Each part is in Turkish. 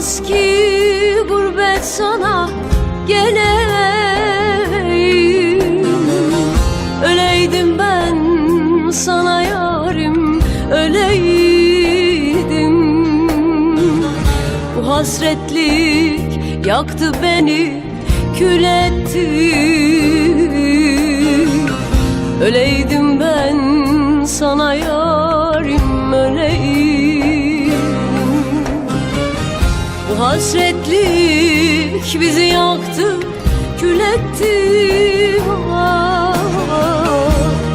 hasret sana geleyim. Öleydim ben sana yarim öleydim. Bu hasretlik yaktı beni kül etti. Öleydim ben hasretlik bizi yaktı kül etti. Ah,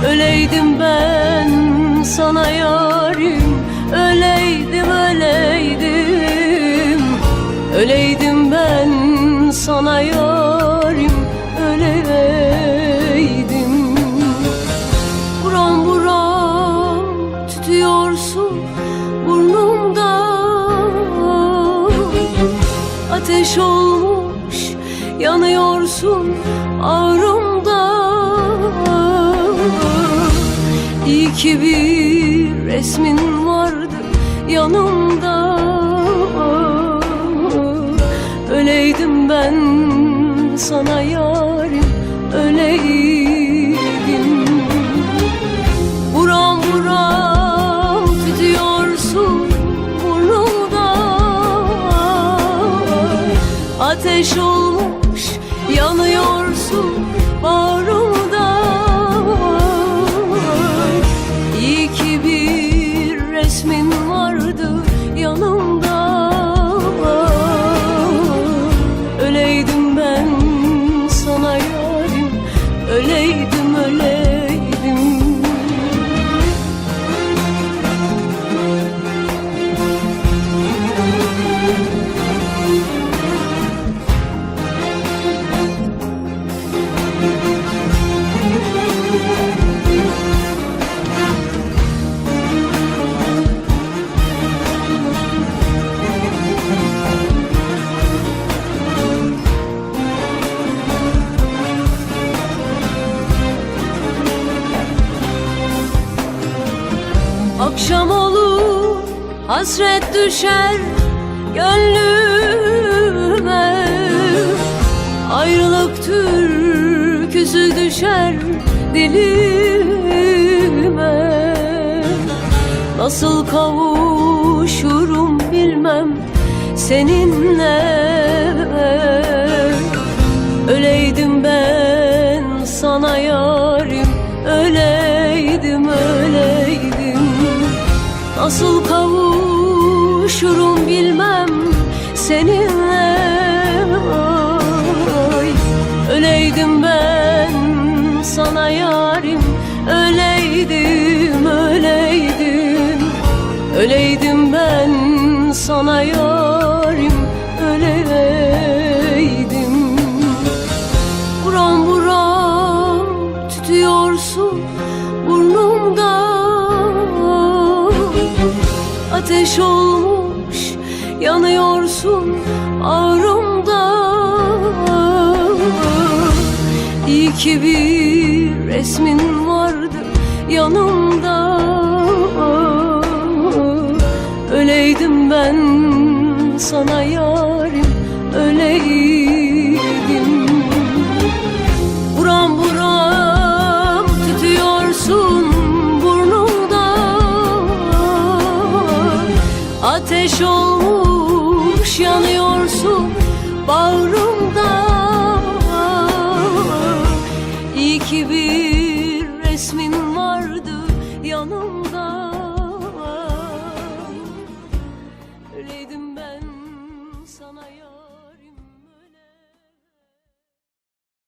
Öleydim ben sana yarim Öleydim öleydim. Öleydim Ateş olmuş yanıyorsun ağrımda. İyi ki bir resmin vardı yanımda. Öleydim ben sana yarim Ateş olmuş yanıyorsun bağrımda Akşam olur hasret düşer gönlüme. Ayrılık türküsü düşer dilime. Nasıl kavuşurum bilmem seninle. Öleydim ben sana yarim Öleydim Nasıl kavuşurum bilmem seninle. Ay, Öleydim ben sana yarim. Öleydim öleydim. Öleydim ben sana yarim. Öleydim. Buram buram tütüyorsun Ateş olmuş yanıyorsun ağrımda. İyi ki bir resmin vardı yanımda. Öleydim ben sana yarim 包容